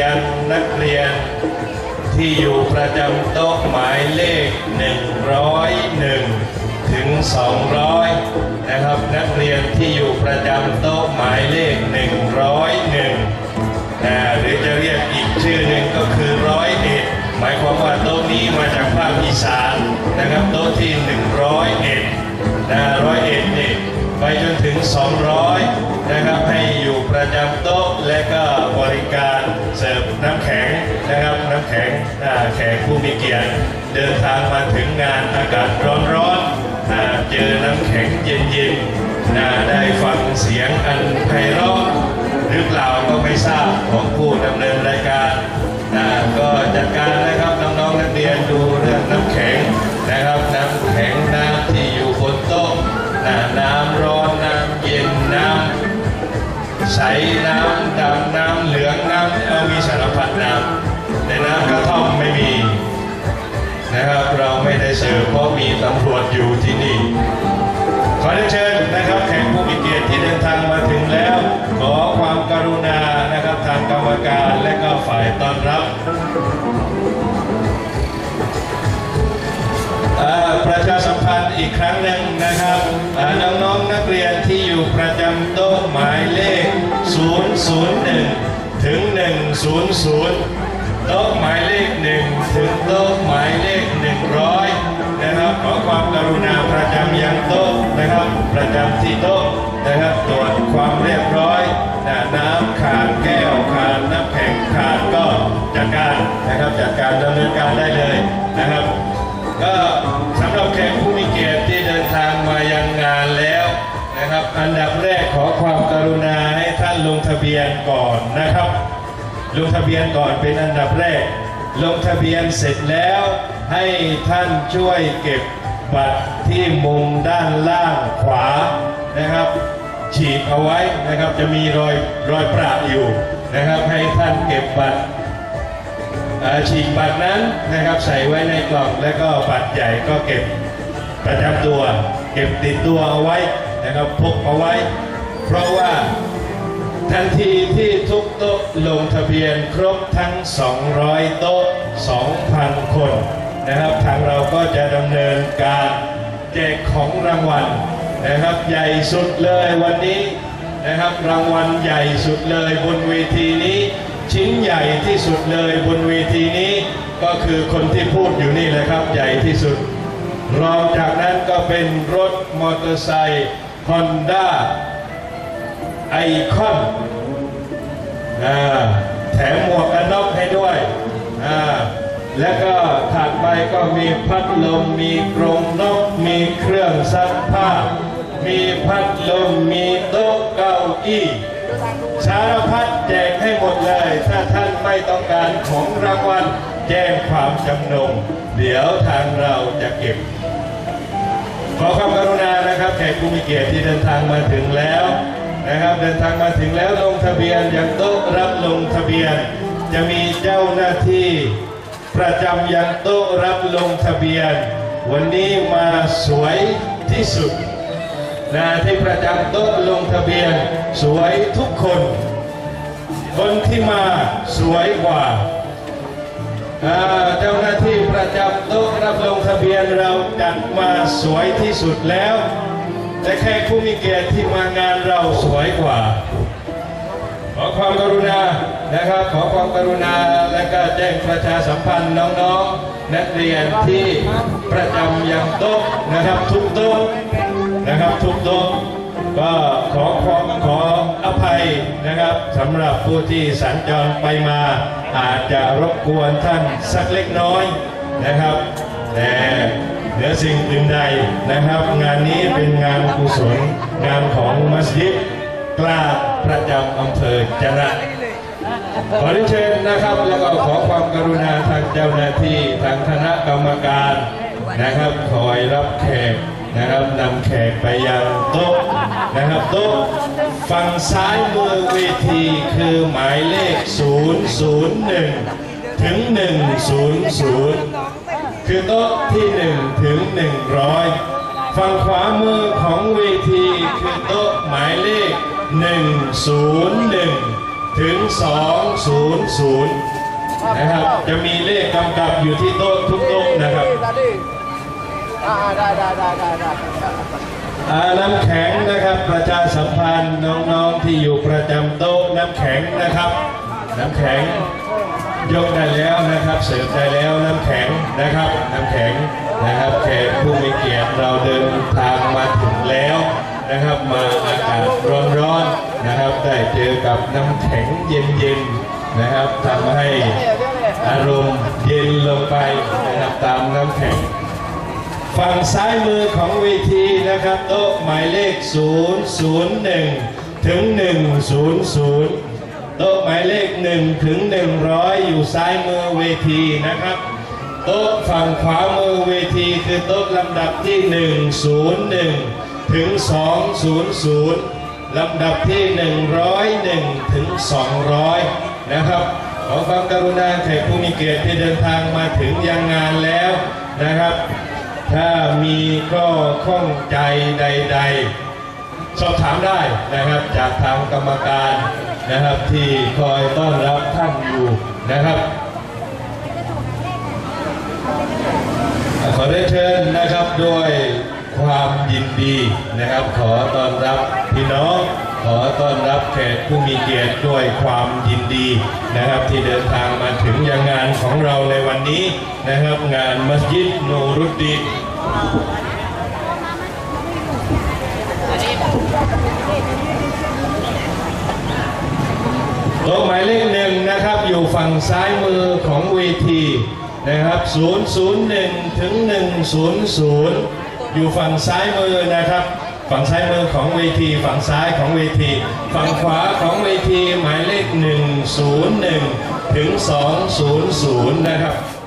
ยังนักเรียน ที่อยู่ประจำโต๊ะหมายเลข 101 ถึง 200 นะครับ นักเรียนที่อยู่ประจำโต๊ะหมายเลข 101นะหรือจะเรียกอีกชื่อหนึ่งก็คือร้อยเอ็ดหมายความว่าโต๊ะนี้มาจากภาคอีสานนะครับโต๊ะที่ 101นะร้อยเอ็ดนี่ไปจนถึง 200 นะครับให้อยู่ประจำโต๊ะและก็บริการ เสิร์ฟน้ำแข็งนะครับน้ำแข็งแขกผู้มีเกียรติเดินทางมาถึงงานอากาศร้อนๆอ่าเจอน้ำแข็งเย็นๆได้ฟังเสียงอันไพเราะหรือเปล่าก็ไม่ทราบของผู้ดำเนินรายการก็จัดการนะครับน้องๆนักเรียนดูเรื่องน้ำแข็งนะครับน้ำแข็งน้ำที่อยู่บนโต๊ะนะน้ำร้อนน้ำเย็นน้ำใสน้ น้ำกระท่อมไม่มีนะครับเราไม่ได้เสิร์ฟเพราะมีตำรวจอยู่ที่นี่ ขอเรียนเชิญนะครับแขกผู้มีเกียรติที่เดินทางมาถึงแล้ว ขอความกรุณานะครับทางกรรมการและก็ฝ่ายต้อนรับอ่อประชาสัมพันธ์อีกครั้งหนึ่งนะครับอ่าน้องๆนักเรียนที่อยู่ประจำโต๊ะหมายเลข 001 ถึง 100 โต๊ะหมายเลขหนึ่งถึงโต๊ะหมายเลขหนึ่งร้อยนะครับ ขอความกรุณาประจำยังโต๊ะนะครับ ประจำที่โต๊ะนะครับตรวจความเรียบร้อยน้ำขาดแก้วขาดน้ำแข็งขาดก็จัดการนะครับจัดการดำเนินการได้เลยนะครับ ก็สำหรับแขกผู้มีเกียรติที่เดินทางมายังงานแล้วนะครับ อันดับแรกขอความกรุณาให้ท่านลงทะเบียนก่อนนะครับ ลงทะเบียนก่อนเป็นอันดับแรก ลงทะเบียนเสร็จแล้วให้ท่านช่วยเก็บบัตรที่มุมด้านล่างขวานะครับ ฉีกเอาไว้นะครับจะมีรอยรอยประอยู่นะครับให้ท่านเก็บบัตรฉีกบัตรนั้นนะครับใส่ไว้ในกล่องแล้วก็บัตรใหญ่ก็เก็บประจำตัว เก็บติดตัวเอาไว้นะครับพกเอาไว้ เพราะว่า ทันทีที่ทุกโต๊ะลงทะเบียนครบทั้ง 200 โต๊ะ 2,000 คนนะครับ ทางเราก็จะดำเนินการแจกของรางวัลนะครับ ใหญ่สุดเลยวันนี้นะครับรางวัลใหญ่สุดเลยบนเวทีนี้ ชิ้นใหญ่ที่สุดเลยบนเวทีนี้ก็คือคนที่พูดอยู่นี่แหละครับ ใหญ่ที่สุด รองจากนั้นก็เป็นรถมอเตอร์ไซค์ฮอนด้า ไอคอนแถมหมวกกันน็อกให้ด้วย แล้วก็ถัดไปก็มีพัดลม มีกรงนก มีเครื่องซักผ้า มีพัดลม มีโต๊ะเก้าอี้สารพัดแจกให้หมดเลย ถ้าท่านไม่ต้องการของรางวัลแจ้งความจำนง เดี๋ยวทางเราจะเก็บ ขอความกรุณานะครับแขกผู้มีเกียรติที่เดินทางมาถึงแล้ว นะครับเดินทางมาถึงแล้วลงทะเบียนยังโต๊ะรับลงทะเบียน จะมีเจ้าหน้าที่ ประจำยังโต๊ะรับลงทะเบียน วันนี้มาสวยที่สุดนะที่ประจำโต๊ะลงทะเบียน สวยทุกคน คนที่มาสวยกว่าอ่าเจ้าหน้าที่ประจำโต๊ะรับลงทะเบียนเราจัดมาสวยที่สุดแล้ว แต่แค่ผู้มีเกียรติที่มางานเราสวยกว่า ขอความกรุณานะครับ ขอความกรุณาและก็แจ้งประชาสัมพันธ์น้องๆ นักเรียนที่ประจำยังโต๊ะนะครับทุกโต๊ะนะครับทุกโต๊ะก็ขอความขออภัยนะครับสำหรับผู้ที่สัญจรไปมา อาจจะรบกวนท่านสักเล็กน้อยนะครับ แต่เหนือสิ่งอื่นใดนะครับ งานนี้ เป็นงานของมัสยิดกล้าประจำอำเภอจะนะขอเรียนเชิญนะครับ แล้วก็ขอความกรุณาทางเจ้าหน้าที่ทางคณะกรรมการนะครับคอยรับแขกนะครับนำแขกไปยังโต๊ะนะครับโต๊ะฝั่งซ้ายมือเวทีคือหมายเลข 001 ถึง 100 คือโต๊ะที่ 1 ถึง 100 ฝั่งขวามือของเวทีคือโต๊ะหมายเลข 101ถึถึง 200 นะครับ จะมีเลขกำกับอยู่ที่โต๊ะทุกโต๊ะนะครับได้ได้ได้ได้ได้น้ำแข็งนะครับประชาสัมพันธ์น้องๆที่อยู่ประจำโต๊ะน้ำแข็งนะครับ น้ำแข็ง ยกได้แล้วนะครับ เสิร์ฟได้แล้วน้ำแข็งนะครับ น้ำแข็งนะครับแขกผู้มีเกียรติเราเดินทางมาถึงแล้วนะครับ มาอากาศร้อนๆนะครับ ได้เจอกับน้ำแข็งเย็นๆนะครับทำให้อารมณ์เย็นลงไปนะครับตามน้ำแข็งฝั่งซ้ายมือของเวทีนะครับโต๊ะหมายเลข 001 ถึง 100 โต๊ะหมายเลข1ถึง100 อยู่ซ้ายมือเวทีนะครับ โต๊ะฝั่งขวามือเวทีคือโต๊ะลำดับที่ 101 ถึง 200 ลำดับที่ 101 ถึง 200 นะครับ ขอความกรุณาแขกผู้มีเกียรติที่เดินทางมาถึงยังงานแล้วนะครับ ถ้ามีข้อข้องใจใด ๆ สอบถามได้นะครับจากทางกรรมการนะครับ ที่คอยต้อนรับท่านอยู่นะครับขอได้เชิญนะครับด้วยความยินดีนะครับ ขอต้อนรับพี่น้องขอต้อนรับแขกผู้มีเกียรติด้วยความยินดีนะครับ ที่เดินทางมาถึงยังงานของเราในวันนี้นะครับ งานมัสยิดนูรุดดีน โต๊ะหมายเลขหนึ่งนะครับอยู่ฝั่ งซ้ายมือของเวทีนะครับ 001 ถึง 100 อยู่ฝั่งซ้ายมือนะครับ ฝั่งซ้ายมือของเวที ฝั่งซ้ายของเวที ฝั่งขวาของเวทีหมายเลข 101 ถึง 200 นะครับ